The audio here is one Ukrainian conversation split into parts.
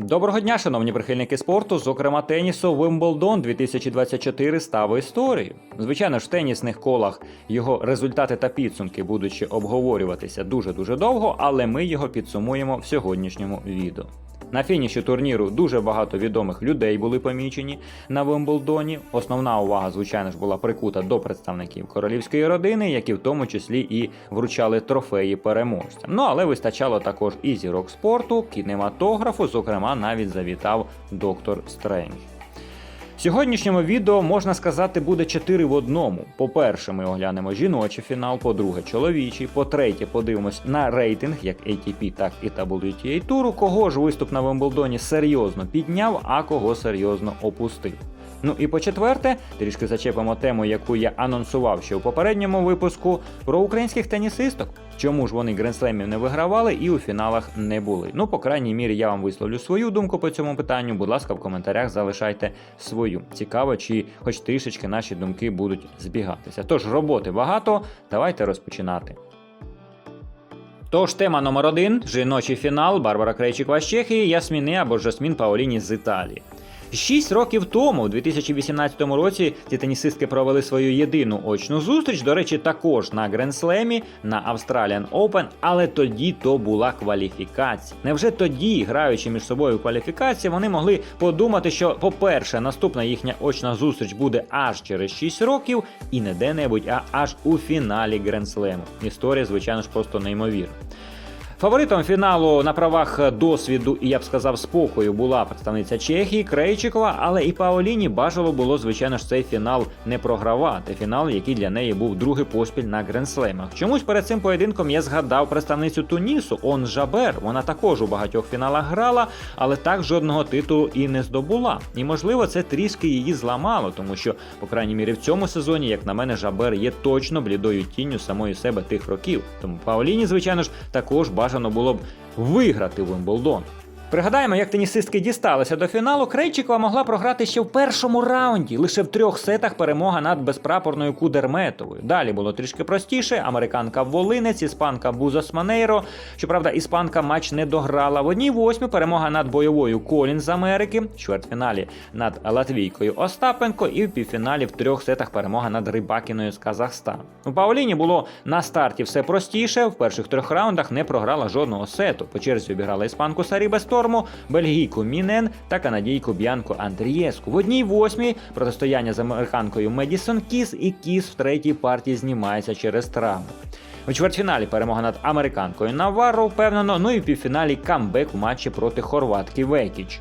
Доброго дня, шановні прихильники спорту, зокрема тенісу, Вимблдон 2024 став історією. Звичайно ж, в тенісних колах його результати та підсумки будуть ще обговорюватися дуже дуже довго, але ми його підсумуємо в сьогоднішньому відео. На фініші турніру дуже багато відомих людей були помічені на Вимблдоні. Основна увага, звичайно ж, була прикута до представників королівської родини, які в тому числі і вручали трофеї переможцям. Ну але вистачало також і зірок спорту, кінематографу, зокрема, навіть завітав доктор Стрендж. Сьогоднішньому відео можна сказати буде 4 в одному. По-перше, ми оглянемо жіночий фінал, по-друге, чоловічий, по-третє, подивимось на рейтинг, як ATP, так і WTA туру, кого ж виступ на Вимблдоні серйозно підняв, а кого серйозно опустив. Ну і по-четверте, трішки зачепимо тему, яку я анонсував ще у попередньому випуску, про українських тенісисток. Чому ж вони гренслемів не вигравали і у фіналах не були? Ну, по крайній мірі, я вам висловлю свою думку по цьому питанню. Будь ласка, в коментарях залишайте свою. Цікаво, чи хоч трішечки наші думки будуть збігатися. Тож роботи багато, давайте розпочинати. Тож тема номер один жіночий фінал Барбара Крейчикова з Чехії, Ясміни або Жасмін Паоліні з Італії. Шість років тому, у 2018 році, ці тенісистки провели свою єдину очну зустріч. До речі, також на Гренслемі, на Australian Open, але тоді то була кваліфікація. Невже тоді, граючи між собою кваліфікації, вони могли подумати, що, по-перше, наступна їхня очна зустріч буде аж через 6 років, і не де-небудь, а аж у фіналі Гренслему. Історія, звичайно ж, просто неймовірна. Фаворитом фіналу на правах досвіду і я б сказав спокою була представниця Чехії Крейчикова, але і Паоліні бажало було, звичайно ж, цей фінал не програвати. Фінал, який для неї був другий поспіль на гренслемах. Чомусь перед цим поєдинком я згадав представницю Тунісу Он Жабер. Вона також у багатьох фіналах грала, але так жодного титулу і не здобула. І можливо, це трішки її зламало, тому що, по крайній мірі, в цьому сезоні, як на мене, Жабер є точно блідою тінню самої себе тих років. Тому Паоліні, звичайно ж, також бажано було б виграти Вимблдон. Пригадаємо, як тенісистки дісталися до фіналу. Крейчикова могла програти ще в першому раунді. Лише в трьох сетах перемога над безпрапорною Кудерметовою. Далі було трішки простіше. Американка Волинець, іспанка Бузос Манейро. Щоправда, іспанка матч не дограла. В одній восьмі перемога над бойовою Колін з Америки, в чвертьфіналі над Латвійкою Остапенко, і в півфіналі в трьох сетах перемога над Рибакіною з Казахстану. У Пауліні було на старті все простіше. В перших трьох раундах не програла жодного сету. По черзі обіграла іспанку Сарібе Сторму, бельгійку Мінен та канадійку Б'янку Андрієску. В одній восьмій протистояння з американкою Медісон Кіс і Кіс в третій партії знімається через травму. У чвертьфіналі перемога над американкою Наварро впевнено, ну і в півфіналі камбек у матчі проти хорватки Векіч.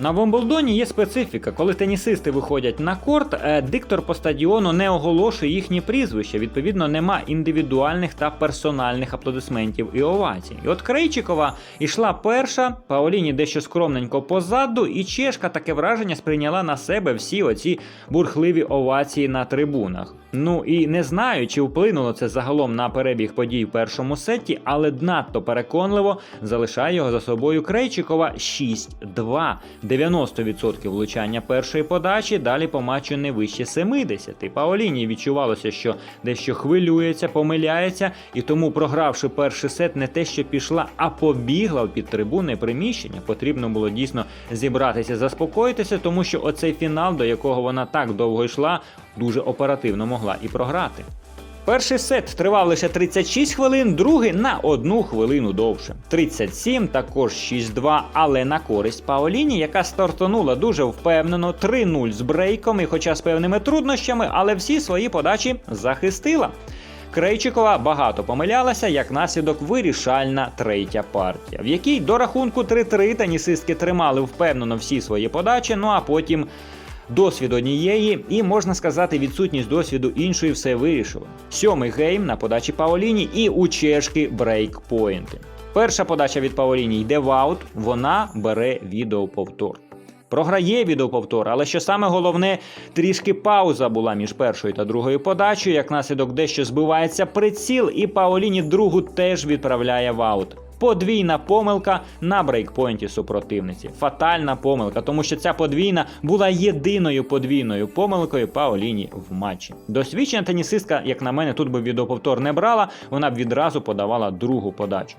На Вимблдоні є специфіка, коли тенісисти виходять на корт, е, диктор по стадіону не оголошує їхні прізвища. Відповідно, нема індивідуальних та персональних аплодисментів і овацій. І от Крейчикова йшла перша, Паоліні дещо скромненько позаду, і чешка таке враження сприйняла на себе всі оці бурхливі овації на трибунах. Ну і не знаю, чи вплинуло це загалом на перебіг подій в першому сеті, але надто переконливо залишає його за собою Крейчикова 6-2. 90% влучання першої подачі, далі по матчу не вище 70. Паоліні відчувалося, що дещо хвилюється, помиляється, і тому, програвши перший сет, не те, що пішла, а побігла в підтрибунне приміщення. Потрібно було дійсно зібратися, заспокоїтися, тому що оцей фінал, до якого вона так довго йшла, дуже оперативно могла і програти. Перший сет тривав лише 36 хвилин, другий на одну хвилину довше. 37, також 6-2, але на користь Паоліні, яка стартанула дуже впевнено, 3-0 з брейком, і хоча з певними труднощами, але всі свої подачі захистила. Крейчикова багато помилялася, як наслідок вирішальна третя партія, в якій до рахунку 3-3 тенісистки тримали впевнено всі свої подачі, ну а потім досвід однієї і, можна сказати, відсутність досвіду іншої все вирішила. Сьомий гейм на подачі Паоліні і у чешки брейкпоінти. Перша подача від Паоліні йде в аут, вона бере відеоповтор. Програє відеоповтор, але що саме головне, трішки пауза була між першою та другою подачею. Як наслідок дещо збивається приціл, і Паоліні другу теж відправляє в аут. Подвійна помилка на брейкпойнті супротивниці. Фатальна помилка, тому що ця подвійна була єдиною подвійною помилкою Паоліні в матчі. Досвідчена тенісистка, як на мене, тут би відеоповтор не брала, вона б відразу подавала другу подачу.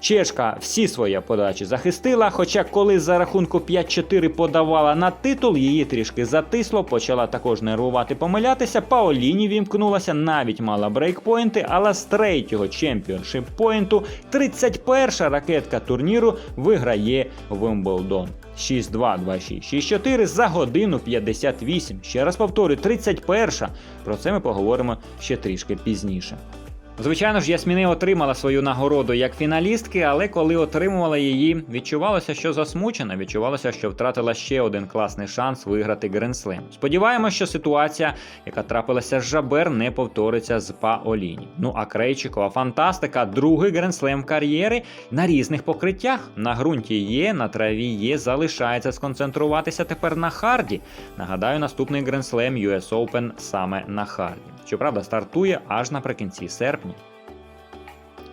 Чешка всі свої подачі захистила, хоча коли за рахунку 5-4 подавала на титул, її трішки затисло, почала також нервувати, помилятися. Паоліні вімкнулася, навіть мала брейкпойнти, але з третього чемпіоншип поінту 31-ша ракетка турніру виграє Вимблдон. 6-2, 2-6, 6-4 за годину 58. Ще раз повторюю, 31-ша. Про це ми поговоримо ще трішки пізніше. Звичайно ж, Ясміни отримала свою нагороду як фіналістки, але коли отримувала її, відчувалося, що засмучена, відчувалося, що втратила ще один класний шанс виграти Гренслем. Сподіваємося, що ситуація, яка трапилася з Жабер, не повториться з Паоліні. Ну а Крейчикова фантастика, другий Гренслем кар'єри на різних покриттях. На ґрунті є, на траві є, залишається сконцентруватися тепер на харді. Нагадаю, наступний Гренслем US Open саме на харді. Щоправда, стартує аж наприкінці серпня.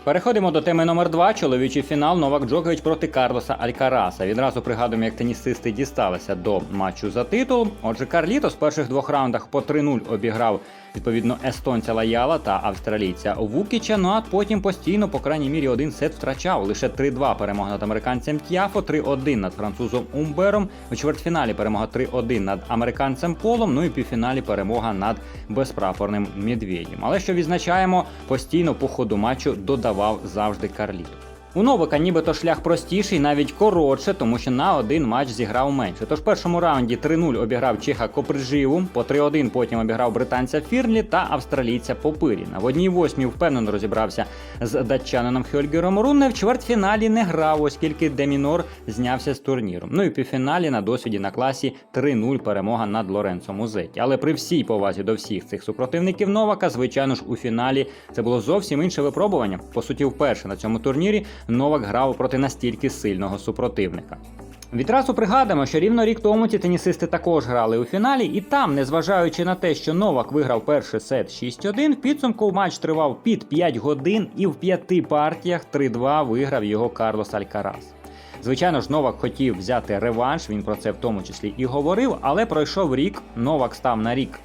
Переходимо до теми номер 2 Чоловічий фінал Новак Джокович проти Карлоса Алькараса. Відразу пригадуємо, як тенісисти дісталися до матчу за титул. Отже, Карліто з перших двох раундах по 3-0 обіграв відповідно естонця Лаяла та австралійця Вукіча. Ну а потім постійно, по крайній мірі, один сет втрачав. Лише 3-2 перемога над американцем Т'яфо, 3-1 над французом Умбером. У чвертьфіналі перемога 3-1 над американцем Полом. Ну і півфіналі перемога над безпрапорним Медведєм. Але що відзначаємо, постійно по ходу матчу додавав завжди Карліто. У Новика нібито шлях простіший, навіть коротше, тому що на один матч зіграв менше. Тож в першому раунді 3-0 обіграв Чеха Коприживу, по 3-1 потім обіграв британця Фірлі та австралійця Попиріна. В одній восьмій впевнено розібрався з датчанином Хьольгером Рунне. В чвертьфіналі не грав, оскільки Демінор знявся з турніру. Ну і півфіналі на досвіді на класі 3-0 перемога над Лоренцо Музеті. Але при всій повазі до всіх цих супротивників Новака, звичайно ж, у фіналі це було зовсім інше випробування. По суті, вперше на цьому турнірі Новак грав проти настільки сильного супротивника. Відразу пригадаємо, що рівно рік тому ці тенісисти також грали у фіналі, і там, незважаючи на те, що Новак виграв перший сет 6-1, в підсумку матч тривав під 5 годин і в п'яти партіях 3-2 виграв його Карлос Алькарас. Звичайно ж, Новак хотів взяти реванш, він про це в тому числі і говорив, але пройшов рік, Новак став на рік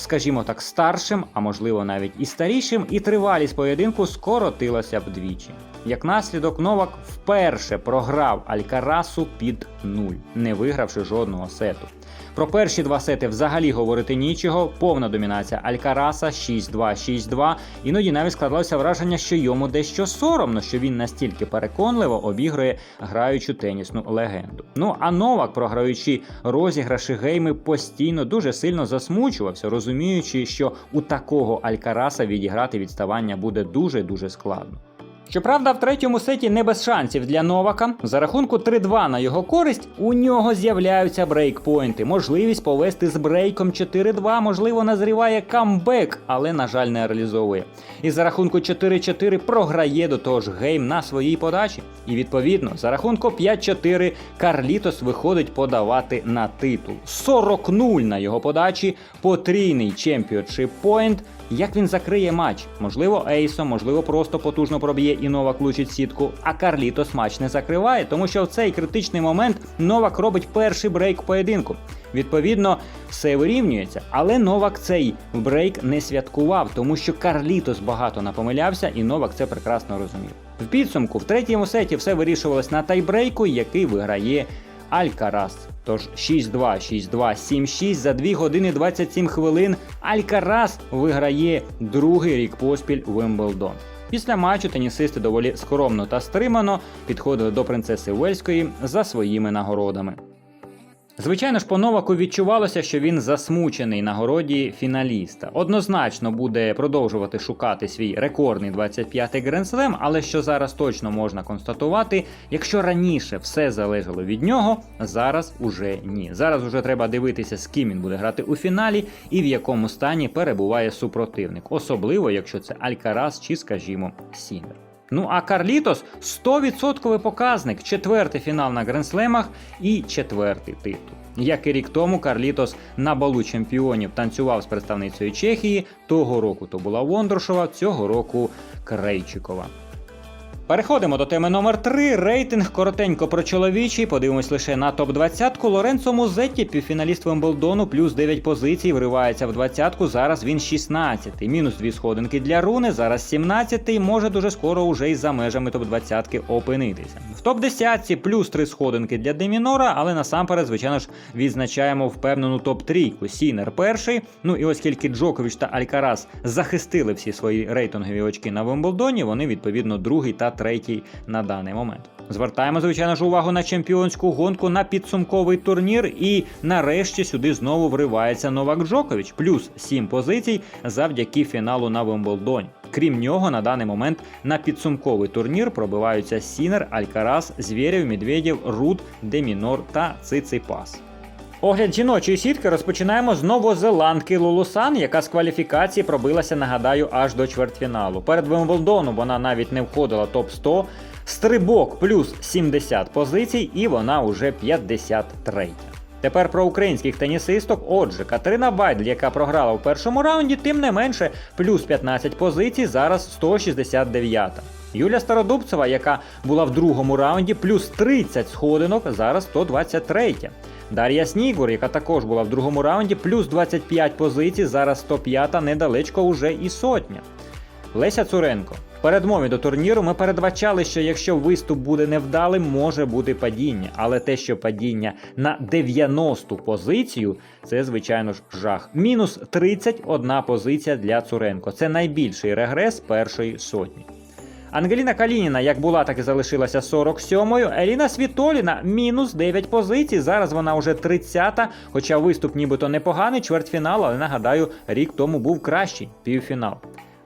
скажімо так, старшим, а можливо навіть і старішим, і тривалість поєдинку скоротилася вдвічі. Як наслідок, Новак вперше програв Алькарасу під нуль, не вигравши жодного сету. Про перші два сети взагалі говорити нічого. Повна домінація Алькараса 6-2, 6-2. Іноді навіть складалося враження, що йому дещо соромно, що він настільки переконливо обігрує граючу тенісну легенду. Ну а Новак, програючи розіграші гейми, постійно дуже сильно засмучувався, розуміючи, що у такого Алькараса відіграти відставання буде дуже дуже складно. Щоправда, в третьому сеті не без шансів для Новака. За рахунку 3-2 на його користь у нього з'являються брейкпойнти. Можливість повести з брейком 4-2, можливо, назріває камбек, але, на жаль, не реалізовує. І за рахунку 4-4 програє до того ж гейм на своїй подачі. І відповідно, за рахунку 5-4 Карлітос виходить подавати на титул. 40-0 на його подачі, потрійний чемпіоншип поінт. Як він закриє матч? Можливо, ейсом, можливо, просто потужно проб'є і Новак влучить сітку. А Карлітос матч не закриває, тому що в цей критичний момент Новак робить перший брейк поєдинку. Відповідно, все вирівнюється, але Новак цей брейк не святкував, тому що Карлітос багато напомилявся, і Новак це прекрасно розумів. В підсумку, в третьому сеті все вирішувалось на тайбрейку, який виграє Алькарас. Тож 6-2, 6-2, 7-6 за 2 години 27 хвилин Алькарас виграє другий рік поспіль Вимблдон. Після матчу тенісисти доволі скромно та стримано підходили до принцеси Уельської за своїми нагородами. Звичайно ж, по Новаку відчувалося, що він засмучений нагороді фіналіста. Однозначно буде продовжувати шукати свій рекордний 25-й гренслем, але що зараз точно можна констатувати, якщо раніше все залежало від нього, зараз уже ні. Зараз уже треба дивитися, з ким він буде грати у фіналі і в якому стані перебуває супротивник, особливо якщо це Алькарас чи, скажімо, Сінер. Ну а Карлітос 100% показник, четвертий фінал на гренслемах і четвертий титул. Як і рік тому, Карлітос на балу чемпіонів танцював з представницею Чехії. Того року то була Вондрошова, цього року Крейчикова. Переходимо до теми номер 3 Рейтинг коротенько про чоловічий. Подивимось лише на топ-20. Лоренцо Музетті, півфіналіст Вимблдону, плюс 9 позицій, вривається в двадцятку. Зараз він 16-й. Мінус 2 сходинки для руни. Зараз 17-й. Може дуже скоро уже й за межами топ-20 опинитися. В топ-10 плюс 3 сходинки для Демінора, але насамперед, звичайно ж, відзначаємо впевнену топ-трійку. Сінер перший. Ну і оскільки Джокович та Алькарас захистили всі свої рейтингові очки на Вимблдоні, вони відповідно другий та третій на даний момент. Звертаємо, звичайно ж, увагу на чемпіонську гонку на підсумковий турнір. І нарешті сюди знову вривається Новак Джокович, плюс 7 позицій завдяки фіналу на Вимблдоні. Крім нього, на даний момент на підсумковий турнір пробиваються Сінер, Алькарас, Звєрєв, Медведєв, Руд, Демінор та Циципас. Огляд жіночої сітки розпочинаємо з новозеландки Лулусан, яка з кваліфікації пробилася, нагадаю, аж до чвертьфіналу. Перед Вимблдоном вона навіть не входила топ 100 Стрибок плюс 70 позицій, і вона уже 53. Тепер про українських тенісисток. Отже, Катерина Байдль, яка програла в першому раунді, тим не менше, плюс 15 позицій, зараз 169. Юля Стародубцева, яка була в другому раунді, плюс 30 сходинок, зараз 123. Дар'я Снігур, яка також була в другому раунді, плюс 25 позицій, зараз 105-та, недалечко уже і сотня. Леся Цуренко. В передмові до турніру ми передбачали, що якщо виступ буде невдалим, може бути падіння. Але те, що падіння на 90-ту позицію, це звичайно ж жах. Мінус 31 позиція для Цуренко. Це найбільший регрес першої сотні. Ангеліна Калініна, як була, так і залишилася 47-ю. Еліна Світоліна мінус 9 позицій. Зараз вона вже 30-та, хоча виступ нібито непоганий, чвертьфінал, але нагадаю, рік тому був кращий півфінал.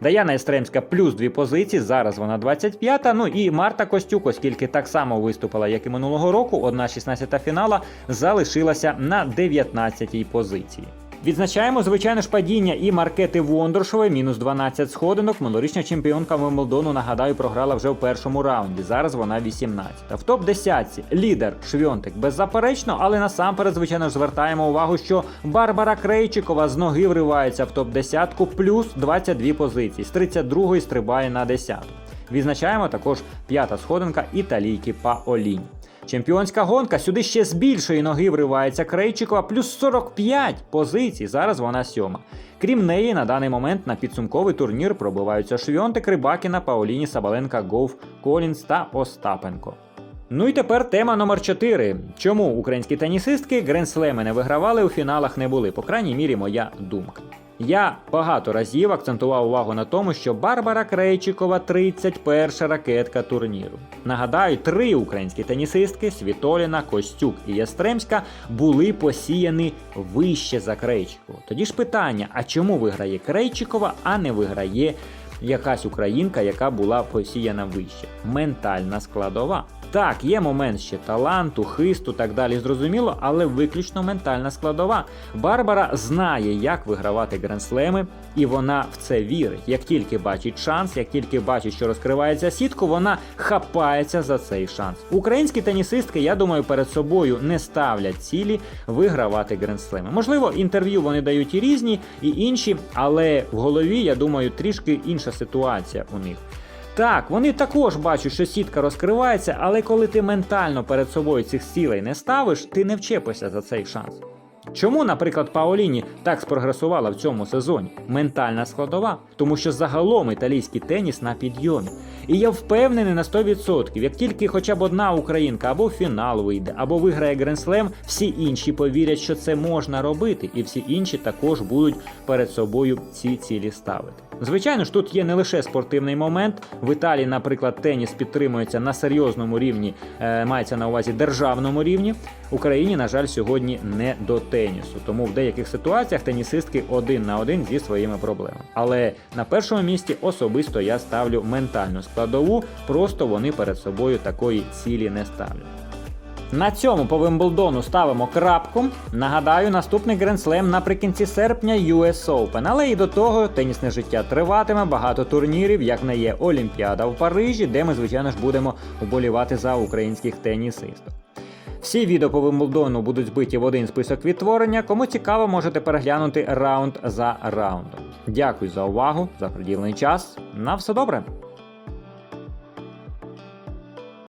Даяна Естремська плюс дві позиції, зараз вона 25-та. Ну і Марта Костюк, оскільки так само виступила, як і минулого року, одна 16-та фінала залишилася на 19-й позиції. Відзначаємо, звичайно ж, падіння і Маркети Вондоршової, мінус 12 сходинок. Минулорічна чемпіонка Вимблдону, нагадаю, програла вже в першому раунді. Зараз вона 18. В топ-10 лідер Швьонтик беззаперечно, але насамперед, звичайно ж, звертаємо увагу, що Барбара Крейчикова з ноги вривається в топ-10 плюс 22 позиції. З 32 стрибає на 10. Відзначаємо також п'ята сходинка італійки Паоліні. Чемпіонська гонка сюди ще з більшої ноги вривається Крейчикова, плюс 45 позицій. Зараз вона сьома. Крім неї, на даний момент на підсумковий турнір пробиваються Швьонтик, Рибакіна, Паоліні, Сабаленка, Гов, Колінс та Остапенко. Ну і тепер тема номер 4. Чому українські тенісистки гренслеми не вигравали у фіналах не були? По крайній мірі, моя думка. Я багато разів акцентував увагу на тому, що Барбара Крейчикова 31 ракетка турніру. Нагадаю, три українські тенісистки Світоліна, Костюк і Ястремська були посіяні вище за Крейчикову. Тоді ж питання: а чому виграє Крейчикова, а не виграє якась українка, яка була посіяна вище? Ментальна складова. Так, є момент ще таланту, хисту, так далі, зрозуміло, але виключно ментальна складова. Барбара знає, як вигравати гренслеми, і вона в це вірить. Як тільки бачить шанс, як тільки бачить, що розкривається сітку, вона хапається за цей шанс. Українські тенісистки, я думаю, перед собою не ставлять цілі вигравати гренслеми. Можливо, інтерв'ю вони дають і різні, і інші, але в голові, я думаю, трішки інша ситуація у них. Так, вони також бачать, що сітка розкривається, але коли ти ментально перед собою цих цілей не ставиш, ти не вчепишся за цей шанс. Чому, наприклад, Паоліні так спрогресувала в цьому сезоні? Ментальна складова, тому що загалом італійський теніс на підйомі. І я впевнений на 100%, як тільки хоча б одна українка або в фінал вийде, або виграє Гренслем, всі інші повірять, що це можна робити, і всі інші також будуть перед собою ці цілі ставити. Звичайно ж, тут є не лише спортивний момент. В Італії, наприклад, теніс підтримується на серйозному рівні, е, мається на увазі державному рівні. Україні, на жаль, сьогодні не до тенісу. Тому в деяких ситуаціях тенісистки один на один зі своїми проблемами. Але на першому місці особисто я ставлю ментальну складову, просто вони перед собою такої цілі не ставлять. На цьому по Вимблдону ставимо крапку. Нагадаю, наступний гренслем наприкінці серпня US Open. Але і до того тенісне життя триватиме, багато турнірів, як не є Олімпіада в Парижі, де ми, звичайно ж, будемо уболівати за українських тенісистів. Всі відео по Вимблдону будуть збиті в один список відтворення. Кому цікаво, можете переглянути раунд за раундом. Дякую за увагу, за приділений час. На все добре!